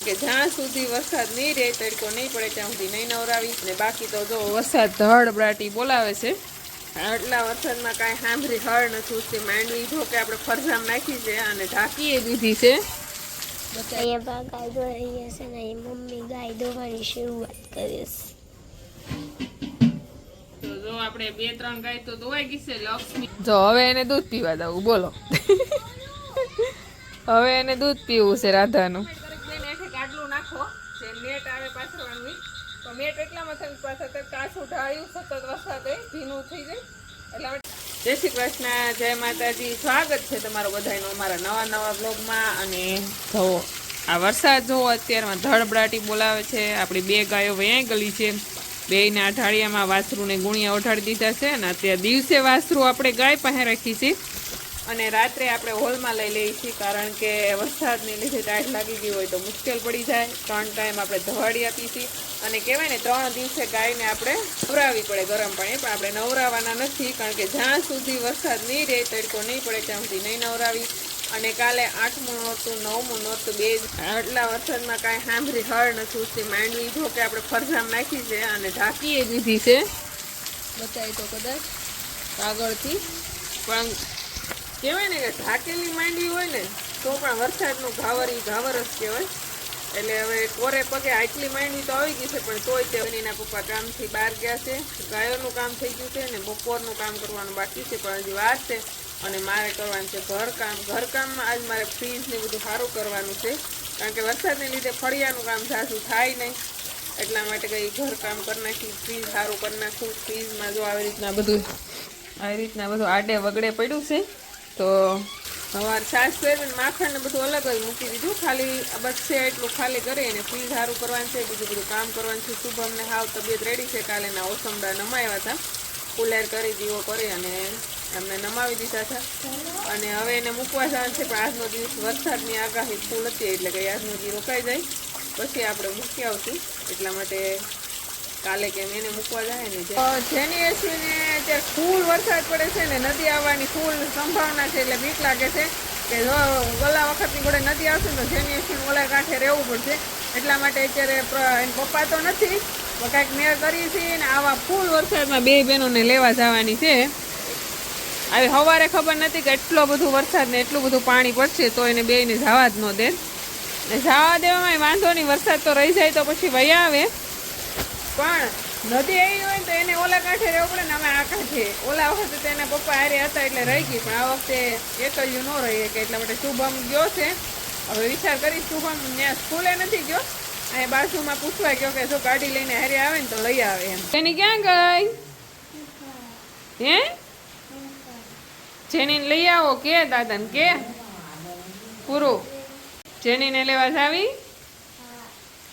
કે જ્યાં સુધી વરસાદ નહીં રહે તડકો નહીં પડે ત્યાં સુધી નહીં નવરાવી. ને બાકી તો જો વરસાદ ધડબડાટી બોલાવે છે આટલા વરસાદમાં કાંઈ સાંભળી હળ નથી ઉઠતી માંડવી જો કે આપણે ફરસામ નાખી છે અને ઢાંકીએ દીધી છે. અહીંયા બા ગાય દોરાઈ હશે ને અહીં મમ્મી ગાય દોવાની શરૂઆત કરે છે. તો જો આપણે બે ત્રણ ગાય તો દોવાઈ ગઈ છે લક્ષ્મી. જો હવે એને દૂધ પીવા દઉં બોલો. હવે એને દૂધ પીવું છે રાધાનું આટલું નાખો જે નેટ આવે પાથરવાનું તો નેટ કાચું ઢાળ્યું સતત વરસાદ ભીનું થઈ જાય એટલે જય શ્રી કૃષ્ણ, જય માતાજી. સ્વાગત છે તમારું બધાનું અમારા નવા નવા બ્લોગમાં. અને જુઓ આ વરસાદ જુઓ અત્યારમાં ધડબડાટી બોલાવે છે. આપણી બે ગાયો વયાઈ ગલી છે. બેયના અઠાડિયામાં વાસરુને ગુણિયા ઓઠાડી દીધા છે. અને અત્યારે દિવસે વાસરું આપણે ગાય પાસે રાખી છે. અને રાત્રે આપણે હોલમાં લઈ લઈએ છીએ કારણ કે વરસાદને લીધે ટાઈટ લાગી ગઈ હોય તો મુશ્કેલ પડી જાય. ત્રણ ટાઈમ આપણે ધવાડી આપીએ છીએ અને કહેવાય ને, ત્રણ દિવસે ગાયને આપણે નવરાવી પડે ગરમ પાણી, પણ આપણે નવરાવવાના નથી, કારણ કે જ્યાં સુધી વરસાદ નહીં રહે, તડકો નહીં પડે, ત્યાં સુધી નહીં નવરાવી. અને કાલે આઠમું નહોતું, નવમું નહોતું, બે આટલા વરસાદમાં કાંઈ સાંભળી હળ નથી ઉઠતી માંડવી જો કે આપણે ફરજામ નાખી છે અને ઢાંકીએ દીધી છે. બચાવી તો કદાચ આગળથી પણ કહેવાય ને કે ઢાકેલી માંડવી હોય ને, તો પણ વરસાદનું ઘાવર એ ઘાવર જ કહેવાય. એટલે હવે કોરે પગે આટલી માંડવી તો આવી ગઈ છે, પણ તોય તે એના પપ્પા કામથી બહાર ગયા છે. ગાયોનું કામ થઈ ગયું છે ને, બપોરનું કામ કરવાનું બાકી છે, પણ હજી વાર છે અને મારે કરવાનું છે ઘરકામ ઘરકામમાં આજ મારે ફ્રીઝને બધું સારું કરવાનું છે, કારણ કે વરસાદને લીધે ફળિયાનું કામ ઝાઝું થાય નહીં. એટલા માટે કંઈ ઘરકામ કરી નાખી ફ્રીજ સારું કરી નાખું. ફ્રીજમાં જો આવી રીતના બધું, આવી રીતના બધું આડે વગડે પડ્યું છે તો સવાર છાશ ફેરવીને માખણ ને બધું અલગ જ મૂકી દીધું. ખાલી બચશે એટલું ખાલી કરી અને ફૂલ સારું કરવાનું છે, બીજું બધું કામ કરવાનું છે. શુભમને હાવ તબિયત રેડી છે. કાલે ના ઓસમડા નમાવ્યા હતા. કુલેર કરી દીવો કરી અને એમને નમાવી દીધા હતા. અને હવે એને મૂકવા જવાનું છે, પણ આજનો દિવસ વરસાદની આગાહી ફૂલ હતી, એટલે કે આજનો દી રોકાઈ જાય. પછી આપણે મૂકી આવશું. એટલા માટે કાલે કેમ એને મૂકવા જાય ને જેની એસવીને અત્યારે ફૂલ વરસાદ પડે છે ને નદી આવવાની ફૂલ સંભાવના છે એટલે બીક લાગે છે કે જો ઓલા વખતની ઘોડે નદી આવશે તો જેની એસવીને ઓલા કાંઠે રહેવું પડશે. એટલા માટે અત્યારે પપ્પા તો નથી કાંઈક મેળ કરી છે ને આવા ફૂલ વરસાદમાં બે બહેનોને લેવા જવાની છે. આવી સવારે ખબર નથી કે એટલો બધું વરસાદ ને એટલું બધું પાણી પડશે તો એને બેને જવા જ ન દે. ને જવા દેવામાં વાંધો નહીં, વરસાદ તો રહી જાય તો પછી વયા આવે. પણ નદી આવી હોય તો એને ઓલા કાંઠે રહેવું પડે ને અમે આ કાંઠે. ઓલા વખતે તો એના પપ્પા હારે હતા એટલે રહી ગઈ, પણ આ વખતે એકલ્યું ન રહી કે એટલા માટે શુભમ ગયો છે. હવે વિચાર કરી શુભમ ત્યાં સ્કૂલે નથી ગયો. અહીં બાજુમાં પૂછવા ગયો કે જો ગાડી લઈને હારે આવે ને તો લઈ આવે એમ. તેની ક્યાં ગઈ? હે? જેનીને લઈ આવો કે દાદાને કે? પૂરું. જેનીને લેવા જાવી?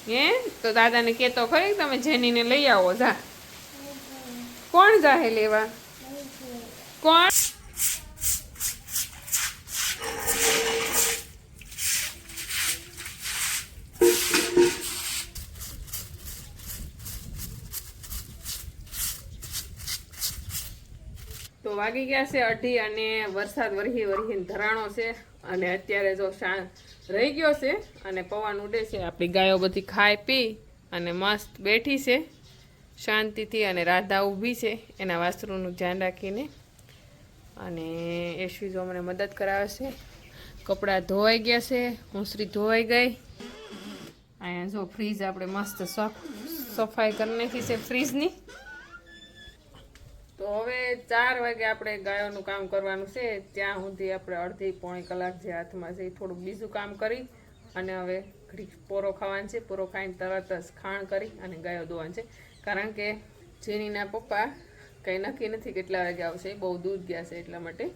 હે? તો દાદાને કહેતો ખરી, તમે જેનીને લઈ આવો, જા. કોણ જાહે લેવા? કોણ? તો વાગી ગયા છે અઢી અને વરસાદ વરહી વરહીને ધરાણો છે. અને અત્યારે જો શાંત રહી ગયો છે અને પવન ઉડે છે. આપણી ગાયો બધી ખાઈ પી અને મસ્ત બેઠી છે. શાંતિથી અને રાધા ઊભી છે. એના વાસ્ત્રુનું ધ્યાન રાખીને અને યશવી મને મદદ કરાવે છે. કપડાં ધોવાઈ ગયા છે. હુંસરી ધોવાઈ ગઈ. અહીંયા જો ફ્રીજ આપણે મસ્ત સફ, સફાઈ કરી નાખી છે ફ્રીજની. તો હવે ચાર વાગે આપણે ગાયોનું કામ કરવાનું છે. ત્યાં સુધી આપણે અડધી પોણી કલાક જે હાથમાં છે એ થોડુંક બીજું કામ કરી અને હવે ઘડી પોરો ખાવાનું છે. પોરો ખાઈને તરત જ ખાણ કરી અને ગાયો ધોવાનું છે. કારણ કે જેનીના પપ્પા કંઈ નક્કી નથી કેટલા વાગે આવશે. બહુ દૂર ગયા છે એટલા માટે.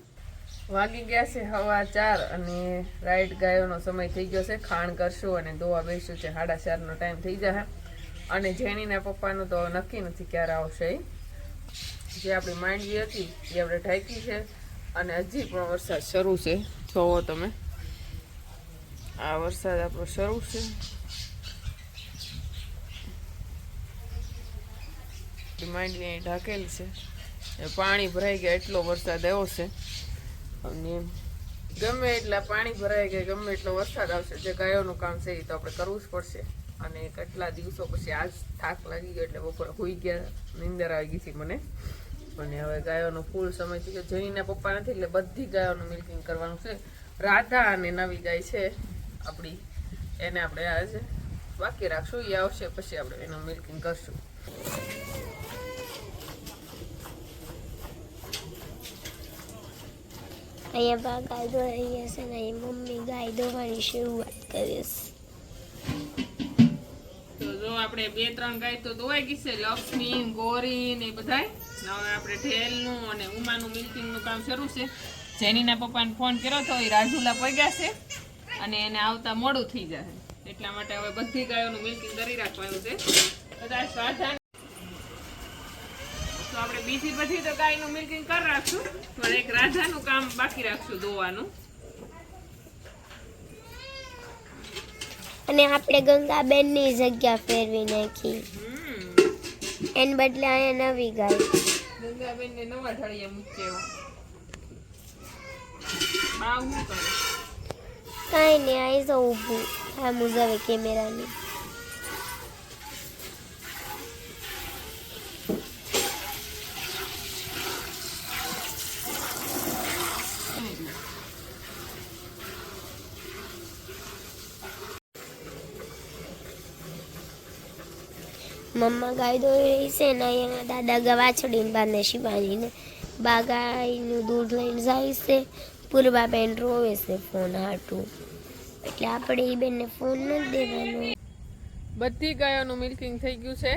વાગી ગયા છે હવા ચાર અને રાઈટ ગાયોનો સમય થઈ ગયો છે. ખાણ કરશું અને દોવા બેસશું છે. સાડા ચારનો ટાઈમ થઈ જશે. અને જેણીના પપ્પાનું તો નક્કી નથી ક્યારે આવશે જે આપણી માંડવી હતી, એ આપણે ઢાંકી છે. અને હજી પણ વરસાદ શરૂ છે. જોવો તમે. આ વરસાદ આપણો શરૂ છે. માંડવી અહીં ઢાંકેલ છે. પાણી ભરાઈ ગયા એટલો વરસાદ આવ્યો છે. અને ગમે એટલા પાણી ભરાઈ ગયા, ગમે એટલો વરસાદ આવશે, જે ગાયોનું કામ છે એ તો આપણે કરવું જ પડશે. અને કેટલા દિવસો પછી આજ થાક લાગી ગયો એટલે બપોરે હોઈ ગયા, નીંદર આવી ગઈ હતી મને. અને હવે ગાયોનો ફૂલ સમય છે. કે જઈના પપ્પા નથી એટલે બધી ગાયોનું મિલ્કિંગ કરવાનું છે. રાધા અને નવી ગાય છે આપણી. એને આપણે આજે બાકી રાખશું એ આવશે પછી આપણે એનું મિલ્કિંગ કરશું. અહીંયા બા ગાય દોરાઈ હશે ને મમ્મી ગાય દોવાની શરૂઆત કરીશ. જો આપણે બે ત્રણ ગાય તો દોવાઈ ગઈ લક્ષ્મી, ગોરી ને બધાય. આપણે ઢેલનું અને ઉમાનું મિલ્કિંગનું કામ શરૂ છે. જેનીના પપ્પાને ફોન કર્યો તો એ રાજુલા પગ્યા છે અને એને આવતા મોડું થઈ જશે. એટલા માટે હવે બધી ગાયોનું મિલ્કિંગ કરી રાખવાનું છે. કદાચ સાધન તો આપણે બીજી બધી તો ગાયનું મિલ્કિંગ કરી રાખશું, પણ એક રાધાનું કામ બાકી રાખશું દોવાનું અને આપણે ગંગાબેનની જગ્યા ફેરવી નાખી. એને બદલે અહીંયા નવી ગાય. ગંગાબેનને નવા ઢળિયા મૂક્યો કાંઈ નહીં આવી જાઉં ઊભું. આ મુજબ કેમેરાની. મમ્મા ગાય દોરી છે ને અહીંયા દાદા ગવા છોડીને બાંધે શિવાજીને બા ગાયનું દૂધ લઈને જાય છે. પૂર્વાબેન રોવે છે ફોન હાટું. એટલે આપણે એ બેનને ફોન નથી દેવાનો. બધી ગાયોનું મિલ્કિંગ થઈ ગયું છે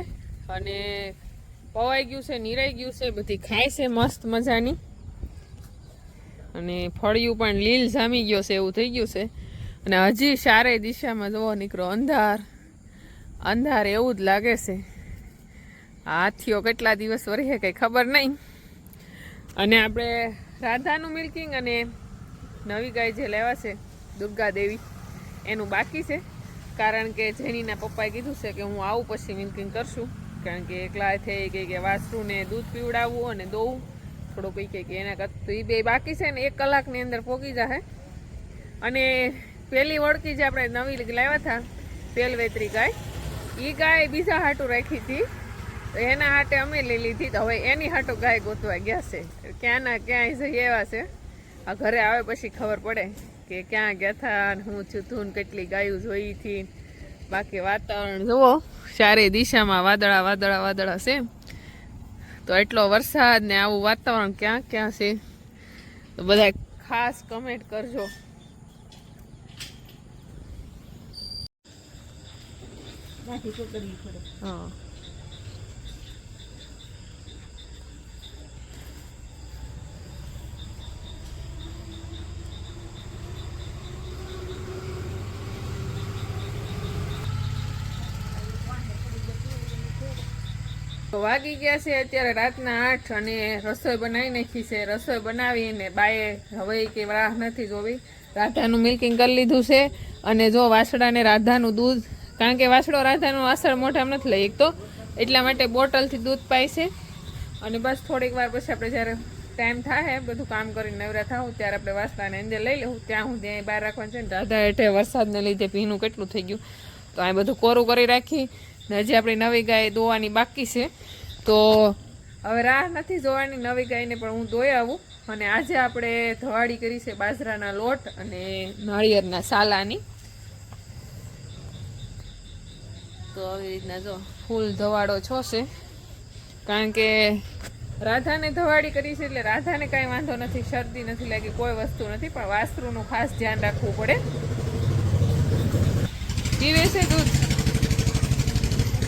અને પવાઈ ગયું છે, નિરાઈ ગયું છે, બધી ખાય છે મસ્ત મજાની. અને ફળિયું પણ લીલ જામી ગયો છે, એવું થઈ ગયું છે. અને હજી સારી દિશામાં જોવો નીકળો, અંધાર. અંધાર એવું જ લાગે છે. હાથીઓ કેટલા દિવસ વરસે કંઈ ખબર નહીં. અને આપણે રાધાનું મિલ્કિંગ અને નવી ગાય જે લેવા છે, દુર્ગા દેવી, એનું બાકી છે. કારણ કે જેનીના પપ્પાએ કીધું છે કે હું આવું પછી મિલ્કિંગ કરશું. કારણ કે એકલા થઈ ગઈ કે વાસરુને દૂધ પીવડાવવું અને દોવું. થોડું કંઈ કહે કે એના કરતાં એ બે બાકી છે ને એક કલાકની અંદર પોગી જશે અને પહેલી વળકી જે આપણે નવી લાવ્યા હતા પેલવેતરી ગાય એ ગાય બીજા હાટું રાખી હતી. તો એના હાટે અમે લઈ લીધી તો હવે એની હાટો ગાય ગોતવા ગયા છે. ક્યાંના ક્યાંય જઈ આવ્યા છે? આ ઘરે આવે પછી ખબર પડે કે ક્યાં ગયા હતા હું છું તું કેટલી ગાયું જોઈ હતી બાકી વાતાવરણ જુઓ ચારે દિશામાં વાદળા વાદળા વાદળા છે. તો એટલો વરસાદ ને આવું વાતાવરણ ક્યાં ક્યાં છે? તો બધા ખાસ કમેન્ટ કરજો. હા. વાગી ગયા છે અત્યારે રાતના આઠ અને રસોઈ બનાવી નાખી છે. રસોઈ બનાવીને બાએ હવે કે રાહ નથી જોવી. રાધાનું મિલ્કિંગ કરી લીધું છે અને જો વાસડાને રાધાનું દૂધ, કારણ કે વાસડો રાધાનું વાસળ મોઢામાં નથી લઈ તો એટલા માટે બોટલથી દૂધ પાય છે. અને બસ થોડીક વાર પછી આપણે જ્યારે ટાઈમ થાય બધું કામ કરીને નવરા થાવ ત્યારે આપણે વાસડાને અંદર લઈ લેવું. ત્યાં હું ત્યાં બહાર રાખવાનું છે ને રાધા હેઠે વરસાદને લીધે ભીનું કેટલું થઈ ગયું. તો આ બધું કોરું કરી રાખી. ને હજી આપણી નવી ગાય દોવાની બાકી છે. તો હવે રાહ નથી જોવાની નવી ગાયને પણ હું ધોઈ આવું. અને આજે આપણે ધવાડી કરી છે બાજરાના લોટ અને નાળિયેરના સાલાની. તો આવી રીતના જો ફૂલ ધવાડો છો છે કારણ કે રાધાને ધવાડી કરી છે એટલે રાધાને કાંઈ વાંધો નથી, શરદી નથી લાગી, કોઈ વસ્તુ નથી, પણ વાસ્ત્રુનું ખાસ ધ્યાન રાખવું પડે. પીવે છે દૂધ?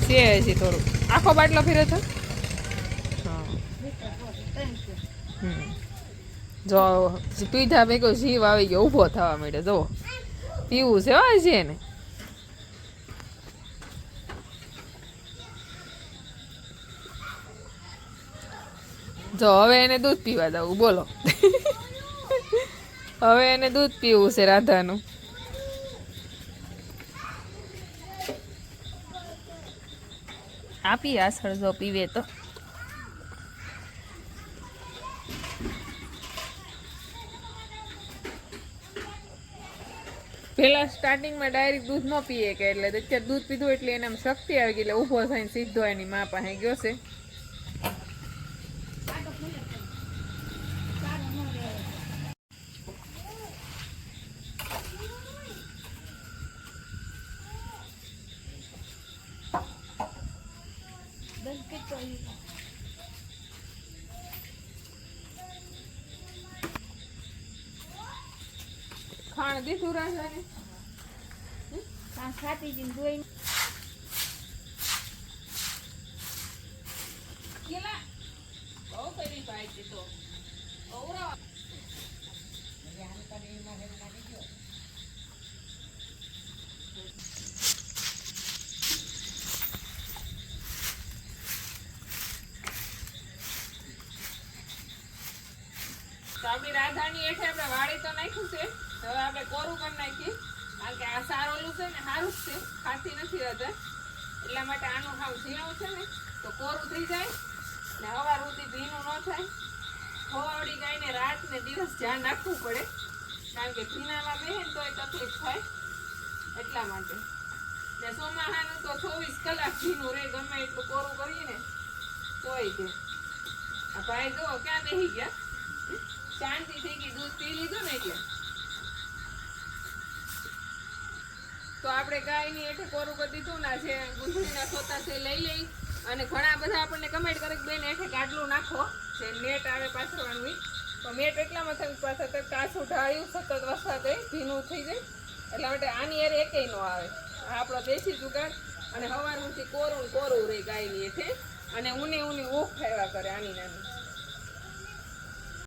છે હજી થોડું આખો બાટલો ફેરો છો હા હમ. જો પીધા ભેગો જીવ આવી ગયો, ઊભો થવા માંડે જો પીવું છે હજી એને. જો, હવે એને દૂધ પીવા દઉં, બોલો. હવે એને દૂધ પીવું છે રાધાનું. આપી આસળ જો પીવે તો. પહેલા સ્ટાર્ટિંગમાં ડાયરેક્ટ દૂધ ન પીએ કે એટલે અત્યારે દૂધ પીધું એટલે એને શક્તિ આવી ગઈ, એટલે ઊભો થઈને સીધો એની મા પાસે ગયો છે. ખાણ દીધું રાજાને. કેલા? બહુ કરી પાઈ દીધો ઔરા રાધાની હેઠે આપણે વાળી તો નાખ્યું છે. હવે આપણે કોરું કરી નાખીએ. કારણ કે આ સારોલું છે ને સારું જ છે. ખાતી નથી રહેતા એટલા માટે આનું હાવ ઝીણું છે ને, તો કોરું થઈ જાય. ને હવા સુધી ભીનું ન થાય. ખવાવડી ગાયને રાત ને દિવસ ધ્યાન રાખવું પડે. કારણ કે ભીનામાં બેહે ને એ તકલીફ થાય. એટલા માટે. ને ચોમાસાનું તો ચોવીસ કલાક ભીનું રે ગમે એટલું કોરું કરીએ ને, તોય તે આ ભાઈ જો ક્યાં બેસી ગયા? શાંતિ થઈ ગઈ દૂધ પી લીધું ને એટલે. તો આપણે ગાયની હેઠે કોરું કરી દીધું ના આજે ગુંથણીના સોતા છે લઈ લઈ અને ઘણા બધા આપણને કમેન્ટ કરે કે બેન હેઠે ગાડલું નાખો. જે નેટ આવે પાછળવાનું તો નેટ એટલામાં થયું પાછળ તો કાચું ઢાળ્યું સતત વરસાદ ભીનું થઈ જાય. એટલા માટે આની એર એકેય ન આવે. આપણો દેશી જુગાડ અને હવારમાંથી કોરું કોરું રહે ગાયની હેઠે. અને ઊની ઊની ઊખ ફેરવા કરે આની નાની.